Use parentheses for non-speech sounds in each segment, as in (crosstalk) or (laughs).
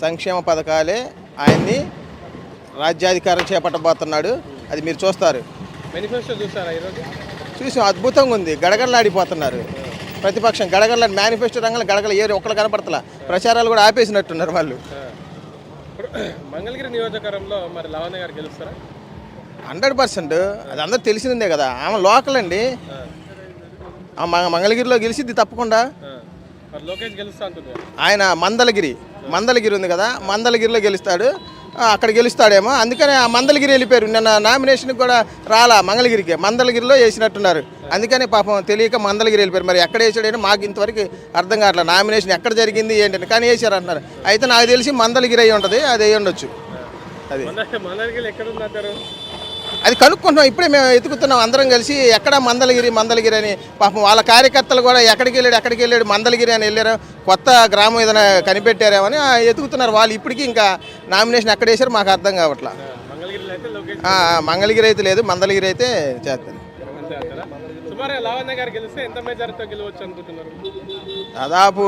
సంక్షేమ పథకాలే ఆయన్ని రాజ్యాధికారం చేపట్టబోతున్నాడు. అది మీరు చూస్తారు. మేనిఫెస్టో చూసారా ఈరోజు? చూసి అద్భుతంగా ఉంది. గడగడలాడిపోతున్నారు. ప్రతిపక్షం గడగడల మేనిఫెస్టో రంగంలో గడగల ఏరు ఒక్కరు కనపడతలా. ప్రచారాలు కూడా ఆపేసినట్టున్నారు వాళ్ళు. మంగళగిరి నియోజకవర్గంలో మరి లావణ్య గారు గెలుస్తారా? Hundred percent. అది అందరు తెలిసిందే కదా. ఆమె లోకల్ అండి. మంగళగిరిలో గెలిచిద్ది తప్పకుండా. లోకేష్ గెలుస్తా ఆయన మందలగిరి. మందలగిరి ఉంది కదా మందలగిరిలో గెలుస్తాడు. అక్కడ గెలుస్తాడేమో. అందుకని ఆ మందలగిరి వెళ్ళిపోయారు. నిన్న నామినేషన్ కూడా రాలా మంగళగిరికి. మందలగిరిలో వేసినట్టున్నారు. అందుకని పాపం తెలియక మందలగిరి వెళ్ళిపోయారు. మరి ఎక్కడ వేసాడని మాకు ఇంతవరకు అర్థం కావట్లేదు. నామినేషన్ ఎక్కడ జరిగింది ఏంటని. కానీ వేసారు అంటున్నారు అయితే నాకు తెలిసి మందలగిరి అయి ఉంటుంది అది అయి ఉండొచ్చు. అది. అది కనుక్కుంటున్నాం. ఇప్పుడే మేము ఎతుకుతున్నాం అందరం కలిసి. ఎక్కడ మందలగిరి మందలగిరి అని పాపం వాళ్ళ కార్యకర్తలు కూడా ఎక్కడికి వెళ్ళాడు ఎక్కడికి వెళ్ళాడు మందలగిరి అని వెళ్ళారు. కొత్త గ్రామం ఏదైనా కనిపెట్టారేమని ఎతుకుతున్నారు వాళ్ళు ఇప్పటికీ ఇంకా నామినేషన్ ఎక్కడ వేశారు మాకు అర్థం కావట్లా. మంగళగిరి అయితే లేదు మందలగిరి అయితే అనుకుంటున్నారు? దాదాపు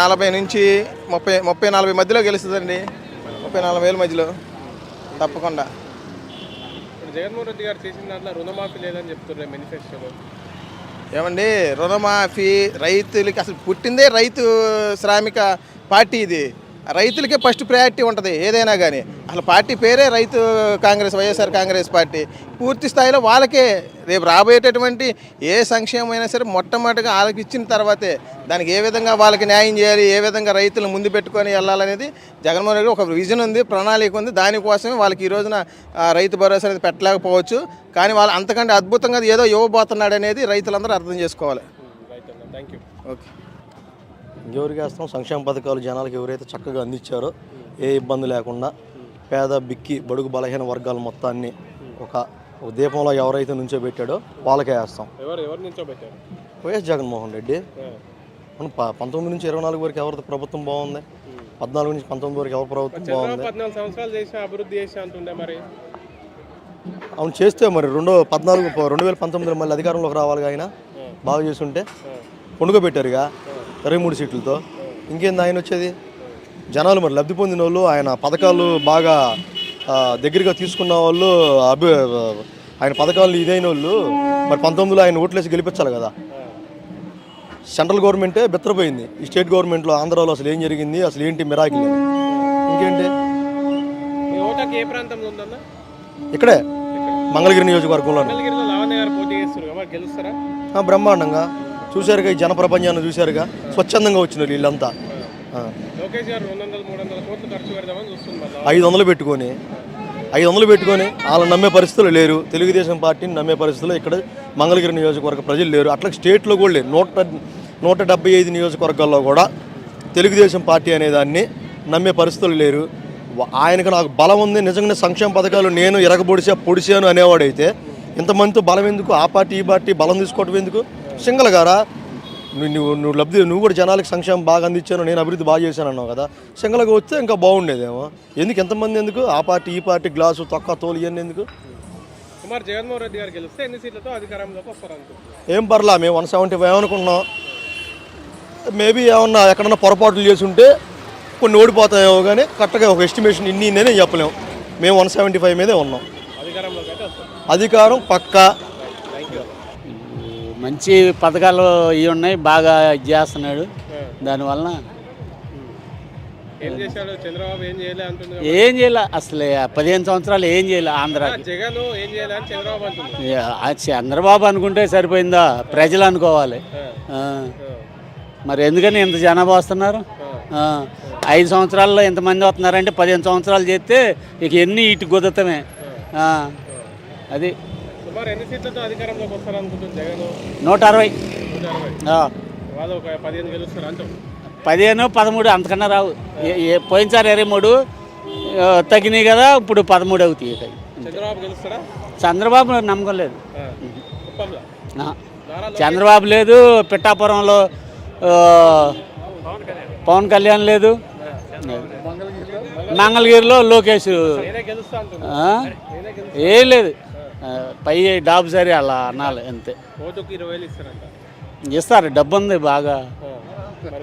నలభై నుంచి ముప్పై ముప్పై నలభై మధ్యలో గెలుస్తుందండి. ముప్పై నలభై వేల మధ్యలో. తప్పకుండా. జగన్మోహన్ రెడ్డి గారు చేసిన దాంట్లో రుణమాఫీ లేదని చెప్తున్నారు మేనిఫెస్టోలో. ఏమండి రుణమాఫీ రైతులకి అసలు పుట్టిందే రైతు శ్రామిక పార్టీ ఇది. రైతులకే ఫస్ట్ ప్రయారిటీ ఉంటుంది ఏదైనా కానీ అసలు పార్టీ పేరే రైతు కాంగ్రెస్ వైఎస్ఆర్ కాంగ్రెస్ పార్టీ. పూర్తి స్థాయిలో వాళ్ళకే. రేపు రాబోయేటటువంటి ఏ సంక్షేమం అయినా సరే మొట్టమొదటిగా వాళ్ళకి ఇచ్చిన తర్వాతే దానికి ఏ విధంగా వాళ్ళకి న్యాయం చేయాలి ఏ విధంగా రైతులను ముందు పెట్టుకొని వెళ్ళాలనేది జగన్మోహన్ రెడ్డి ఒక విజన్ ఉంది ప్రణాళిక ఉంది. దానికోసమే వాళ్ళకి ఈ రోజున రైతు భరోసా అనేది పెట్టలేకపోవచ్చు. కానీ వాళ్ళు అంతకంటే అద్భుతంగా ఏదో ఇవ్వబోతున్నాడు అనేది రైతులందరూ అర్థం చేసుకోవాలి. ఓకే ఇంకెవరికి వేస్తాం సంక్షేమ పథకాలు జనాలకు ఎవరైతే చక్కగా అందించారో ఏ ఇబ్బంది లేకుండా పేద బిక్కి బడుగు బలహీన వర్గాల మొత్తాన్ని ఒక ఒక దీపంలో ఎవరైతే నుంచో పెట్టాడో వాళ్ళకే వేస్తాం. వైఎస్ జగన్మోహన్ రెడ్డి. మనం పంతొమ్మిది నుంచి ఇరవై నాలుగు వరకు ఎవరిది ప్రభుత్వం బాగుంది? పద్నాలుగు నుంచి పంతొమ్మిది వరకు ఎవరి ప్రభుత్వం బాగుంది? అభివృద్ధి మరి. అవును చేస్తే మరి రెండో పద్నాలుగు రెండు వేల పంతొమ్మిదిలో మళ్ళీ అధికారంలోకి రావాలి ఆయన. బాగా చేస్తుంటే పండుగ పెట్టారుగా. ఇరవై మూడు సీట్లతో. ఇంకేంది ఆయన వచ్చేది? జనాలు మరి లబ్ధి పొందిన వాళ్ళు ఆయన పథకాలు బాగా దగ్గరగా తీసుకున్న వాళ్ళు అభి ఆయన పథకాలు ఇదైన వాళ్ళు మరి పంతొమ్మిదిలో ఆయన ఓట్లేసి గెలిపించాలి కదా. సెంట్రల్ గవర్నమెంటే బెత్తరపోయింది. ఈ స్టేట్ గవర్నమెంట్లో ఆంధ్రాలో అసలు ఏం జరిగింది అసలు ఏంటి మిరాకిల్ అని. ఇంకేంటి? ఇక్కడే మంగళగిరి నియోజకవర్గంలో బ్రహ్మాండంగా. చూశారుగా ఈ జన ప్రపంచాన్ని చూశారుగా. స్వచ్ఛందంగా వచ్చినారు వీళ్ళంతా. ఐదు వందలు పెట్టుకొని ఐదు వందలు పెట్టుకొని వాళ్ళని నమ్మే పరిస్థితులు లేరు. తెలుగుదేశం పార్టీని నమ్మే పరిస్థితులు ఇక్కడ మంగళగిరి నియోజకవర్గ ప్రజలు లేరు. అట్లా స్టేట్లో కూడా లేరు. నూట నూట డెబ్బై ఐదు నియోజకవర్గాల్లో కూడా తెలుగుదేశం పార్టీ అనే దాన్ని నమ్మే పరిస్థితులు లేరు. ఆయనకు నాకు బలం ఉంది. నిజంగానే సంక్షేమ పథకాలు నేను ఎరగబొడిసా పొడిచాను అనేవాడైతే ఇంతమందితో బలం ఎందుకు? ఆ పార్టీ ఈ పార్టీ బలం తీసుకోవటం ఎందుకు? సింగల్ గారా? నువ్వు నువ్వు నువ్వు లబ్ధి నువ్వు కూడా జనాలకు సంక్షేమం బాగా అందించాను నేను అభివృద్ధి బాగా చేశాను అన్నావు కదా. సింగల్గా వస్తే ఇంకా బాగుండేదేమో. ఎందుకు ఎంతమంది ఎందుకు? ఆ పార్టీ ఈ పార్టీ గ్లాసు తొక్క తోలు ఇవన్నీ ఎందుకు? కుమార్ జగన్మోహన్ రెడ్డి గారు గెలిస్తే ఎన్ని సీట్లతో అధికారంలోకి వస్తారు ఏం పర్లా మేము వన్ సెవెంటీ ఫైవ్ అనుకున్నాం మేబీ ఏమన్నా ఎక్కడన్నా పొరపాట్లు చేసి ఉంటే కొన్ని ఓడిపోతాయేమో కానీ కరెక్ట్గా ఒక ఎస్టిమేషన్ ఇన్ని నేనే చెప్పలేము మేము వన్ సెవెంటీ ఫైవ్ మీదే ఉన్నాం. అధికారం పక్కా. మంచి పథకాలు ఇవి ఉన్నాయి బాగా ఇది చేస్తున్నాడు. దానివలన ఏం చేశాడు? చంద్రబాబు ఏం చేయలే ఏం చేయాల అసలు పదిహేను సంవత్సరాలు ఏం చేయాలి ఆంధ్రాకి. జగన్ ఏం చేయలే అని చంద్రబాబు అంటుంది ఆ చంద్రబాబు అనుకుంటే సరిపోయిందా? ప్రజలు అనుకోవాలి. మరి ఎందుకని ఇంత జనాభా వస్తున్నారు. ఐదు సంవత్సరాల్లో ఎంతమంది వస్తున్నారంటే పదిహేను సంవత్సరాలు చేస్తే ఇక ఎన్ని ఇటు కుదరతమే. ఆ. అది సుమారు ఎన్ని సీట్లతో అధికారంలోకి వస్తారు అనుకుంటుంది జగన్? నూట అరవై. వాళ్ళు ఒక పదిహేను గెలుస్తారు అంటాం పదిహేను పదమూడు అంతకన్నా రావు. పోయినసారి ఇరవై మూడు తగ్గినాయి కదా ఇప్పుడు పదమూడు అవుతాయి. చంద్రబాబు చంద్రబాబు నమ్మకం లేదు. చంద్రబాబు లేదు పిఠాపురంలో ఆ, పవన్ కళ్యాణ్. లేదు. మంగళగిరిలో లోకేష్? ఏం లేదు. పై డాబు సరి అలా అనాలి అంతే. ఓటుకు ఇరవై వేలు ఇస్తారంట. ఇస్తారు డబ్బు ఉంది బాగా.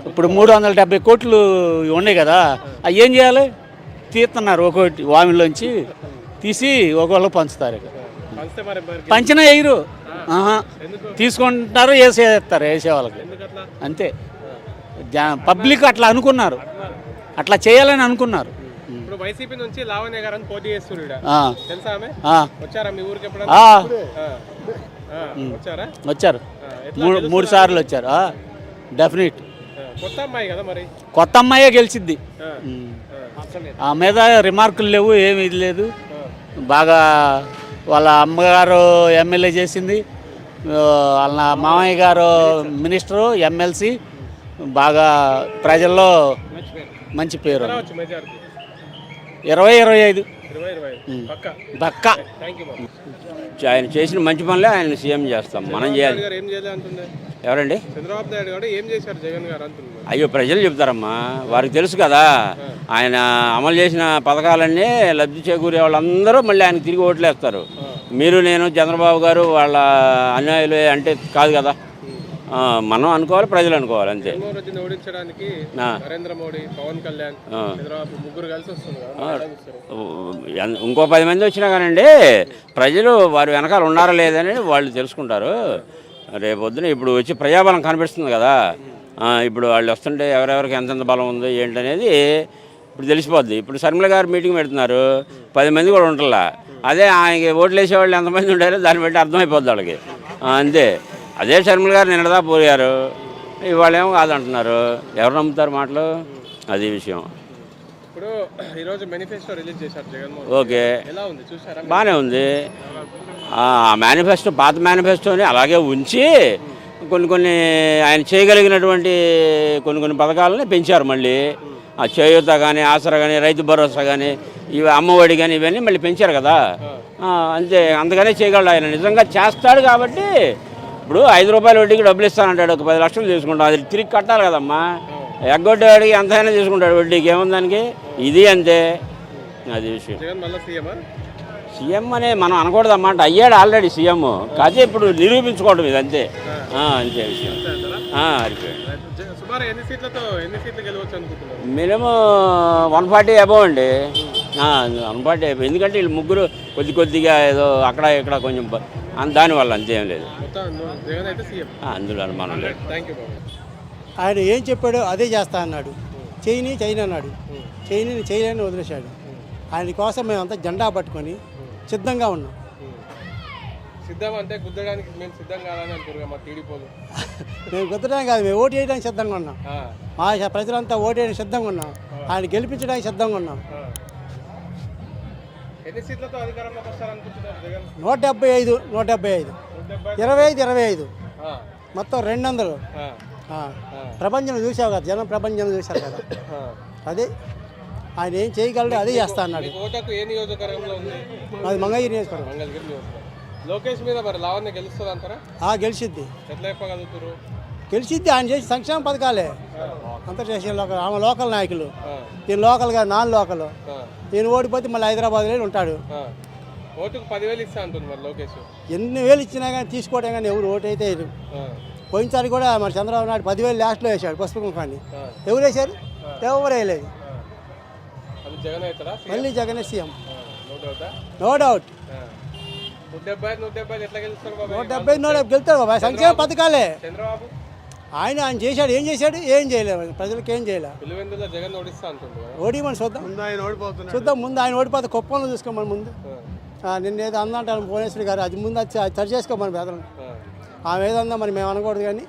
ఇప్పుడు మూడు వందల డెబ్బై కోట్లు ఉన్నాయి కదా అవి ఏం చేయాలి? తీస్తున్నారు ఒక్కొక్కటి వామిలోంచి తీసి ఒక్కొక్కరు పంచుతారు ఇక. పంచిన వేయరు. ఆహా. తీసుకుంటారు వేసేస్తారు వేసే వాళ్ళకి. అంతే. పబ్లిక్ అట్లా అనుకున్నారు. అట్లా చేయాలని అనుకున్నారు. వైసీపీ నుంచి లావణ్య గారు అని పోటీ చేస్తున్నారు తెలుసా ఆమె? వచ్చారా మీ ఊరికి. ఆ, వచ్చారా? వచ్చారు. మూడు సార్లు వచ్చారు. డెఫినెట్. కొత్త అమ్మాయి కదా మరి? కొత్త అమ్మాయే గెలిచిద్ది. ఆ, మీద రిమార్కులు లేవు ఏమి ఇది లేదు. బాగా వాళ్ళ అమ్మగారు ఎమ్మెల్యే చేసింది. వాళ్ళ మామయ్య గారు మినిస్టరు ఎమ్మెల్సీ బాగా ప్రజల్లో మంచి పేరు. ఇరవై ఇరవై ఐదు. పక్క. ఆయన చేసిన మంచి పనులే ఆయన సీఎం చేస్తాం. మనం చేయాలి. ఎవరండి? అయ్యో ప్రజలు చెప్తారమ్మా. వారికి తెలుసు కదా. ఆయన అమలు చేసిన పథకాలన్నీ లబ్ధి చేకూరే వాళ్ళందరూ మళ్ళీ ఆయనకు తిరిగి ఓట్లేస్తారు. మీరు నేను చంద్రబాబు గారు వాళ్ళ అన్యాయులు అంటే కాదు కదా. మనం అనుకోవాలి ప్రజలు అనుకోవాలి అంతే. ఓడించడానికి. నరేంద్ర మోడీ పవన్ కళ్యాణ్ ముగ్గురు కలిసి ఇంకో పది మంది వచ్చినా కానండి ప్రజలు వారి వెనకాల ఉన్నారా లేదని వాళ్ళు తెలుసుకుంటారు. రేపొద్దున ఇప్పుడు వచ్చి ప్రజాబలం కనిపిస్తుంది కదా. ఇప్పుడు వాళ్ళు వస్తుంటే ఎవరెవరికి ఎంతెంత బలం ఉంది ఏంటనేది ఇప్పుడు తెలిసిపోద్ది. ఇప్పుడు శర్మిల గారు మీటింగ్ పెడుతున్నారు పది మంది కూడా ఉంటుందా అదే ఆయనకి ఓట్లు వేసే వాళ్ళు ఎంతమంది ఉండారో దాన్ని బట్టి అర్థమైపోద్ది వాళ్ళకి. అంతే. అదే శర్మిల గారు నిన్నదా పోయారు. ఇవాళ ఏమో కాదంటున్నారు. ఎవరు నమ్ముతారు మాటలు? అది విషయం. ఇప్పుడు ఈరోజు మేనిఫెస్టో రిలీజ్ చేశారు జగన్మోహన్ ఓకే. ఎలా ఉంది? చూసారా బాగానే ఉంది. ఆ మేనిఫెస్టో పాత మేనిఫెస్టోని అలాగే ఉంచి కొన్ని కొన్ని ఆయన చేయగలిగినటువంటి కొన్ని కొన్ని పథకాలని పెంచారు మళ్ళీ. ఆ చేయూత కానీ ఆసరా కానీ రైతు భరోసా కానీ ఇవి అమ్మఒడి కానీ ఇవన్నీ మళ్ళీ పెంచారు కదా. అంతే. అంతగానే చేయగలడు ఆయన. నిజంగా చేస్తాడు కాబట్టి ఇప్పుడు ఐదు రూపాయల వడ్డీకి డబ్బులు ఇస్తానంటాడు. ఒక పది లక్షలు తీసుకుంటాం. అది తిరిగి కట్టాలి కదమ్మా. ఎగ్గొట్టేవాడికి ఎంతైనా తీసుకుంటాడు వడ్డీకి. ఏముంది దానికి ఇది అంతే. అది విషయం. సీఎం అనే మనం అనకూడదు అన్నమాట అయ్యాడు ఆల్రెడీ సీఎం. కాకపోతే ఇప్పుడు నిరూపించుకోవడం ఇది అంతే. అంతే విషయం. మినిమం వన్ ఫార్టీ అబౌవ్ అండి. వన్ ఫార్టీ ఎందుకంటే వీళ్ళు ముగ్గురు కొద్ది కొద్దిగా ఏదో అక్కడ ఇక్కడ కొంచెం దానివల్ల అంతేం లేదు. అందులో అనుమానం లేదు. ఆయన ఏం చెప్పాడో అదే చేస్తా అన్నాడు. చేయని చేయని అన్నాడు. చేయని చేయలేని వదిలేశాడు. ఆయన కోసం మేమంతా జెండా పట్టుకొని సిద్ధంగా ఉన్నాం. సిద్ధం అంటే గుద్దడానికి మేము సిద్ధం కాదని అంటారు మా టీడీపోలు (laughs) మేము కుదరడం కాదు మేము ఓటు వేయడానికి సిద్ధంగా ఉన్నాం. మా ప్రజలంతా ఓటు వేయడానికి సిద్ధంగా ఉన్నాం. ఆయన గెలిపించడానికి సిద్ధంగా ఉన్నాం. ఎన్ని సీట్లతో అధికారంలోకి వస్తారనుకుంటున్నారు జగన్? నూట డెబ్బై ఐదు నూట డెబ్బై ఐదు. ఇరవై ఐదు ఇరవై ఐదు. మొత్తం రెండు వందలు. ప్రపంచం చూసావు కదా జనం ప్రపంచం చూశారు కదా. అదే ఆయన ఏం చేయగలడు అదే చేస్తా అన్నాడు. ఓటకు ఏ నియోజకవర్గంలో ఉంది? నియోజకవర్గం. మంగళగిరి నియోజకవర్గం. లోకేష్ మీద మరి లావణ్య గెలుస్తుంది అంటారా గెలిచిద్ది. ఎట్లా చెప్పగలుగుతారు? గెలిచిద్ది ఆయన చేసి సంక్షేమ పథకాలే. అంతా చేసిన లోకల్ ఆమె లోకల్ నాయకులు. ఈయన లోకల్గా నాన్ లోకల్. ఈయన ఓడిపోతే మళ్ళీ హైదరాబాద్లో ఉంటాడు. ఓటుకు పదివేలు ఇస్తా అంటుంది మరి లోకేష్. ఎన్ని వేలు ఇచ్చినా కానీ తీసుకోవడం కానీ ఎవరు ఓటు అయితే పోయినసారి కూడా మరి చంద్రబాబు నాయుడు పదివేలు లాస్ట్లో వేశాడు పసుపు కుంకాన్ని. ఎవరు వేశారు? ఎవరు వేయలేదు. మళ్ళీ జగన్ సీఎం. నో డౌటా నూట డెబ్బై నూట డెబ్బై గెలుతాడు బాబాయ్? సంక్షేమ పథకాలే. చంద్రబాబు. ఆయన ఆయన చేశాడు ఏం చేశాడు? ఏం చేయలేదు. ప్రజలకు ఏం చేయలే. పులివెందులో జగన్ ఓడిస్తా అంటుంది కదా. ఓడిమని చూద్దాం. చూద్దాం ముందు ఆయన ఓడిపోతే కుప్పంలో చూసుకోమని ముందు. ఆ, నిన్న ఏదో అందంటాను భువనేశ్వరి గారు అది ముందు అది సరి చేసుకోమని పేదలు ఆ. ఆమె ఏదన్నా మరి మేము అనకూడదు కానీ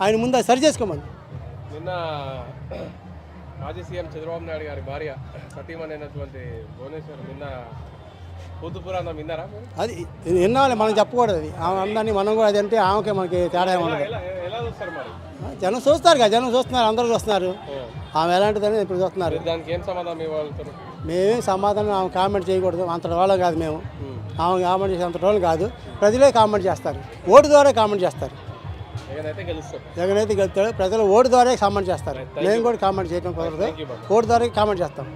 ఆయన ముందు అది సరి చేసుకోమని నిన్న మాజీ సీఎం చంద్రబాబు నాయుడు గారి భార్య సతీమణి అయినటువంటి భువనేశ్వర్ నిన్న పొద్దు పురాణం విన్నారా? మీరు? అది విన్నాలి మనం చెప్పకూడదు అది. ఆమె అందరినీ మనం కూడా అది అంటే ఆమెకే మనకి తేడా ఉండదు. ఎలా ఎలా చూస్తారు మరి? జనం చూస్తారు కదా జనం చూస్తున్నారు అందరూ చూస్తున్నారు. ఆమె ఎలాంటిదని ఇప్పుడు చూస్తున్నారు. మీరు దానికి ఏం సమాధానం ఇవ్వగలుగుతారు మేమేం సమాధానం ఆమె కామెంట్ చేయకూడదు అంతటి వాళ్ళం కాదు మేము. ఆమె కామెంట్ చేసే అంతటి వాళ్ళు కాదు. ప్రజలే కామెంట్ చేస్తారు ఓటు ద్వారా కామెంట్ చేస్తారు. జగన్ అయితే జగన్ అయితే గెలుస్తాడు ప్రజలు ఓటు ద్వారా కామెంట్ చేస్తారు. మేము కూడా కామెంట్ చేయడం కుదరదు. ఓటు ద్వారా కామెంట్ చేస్తాం.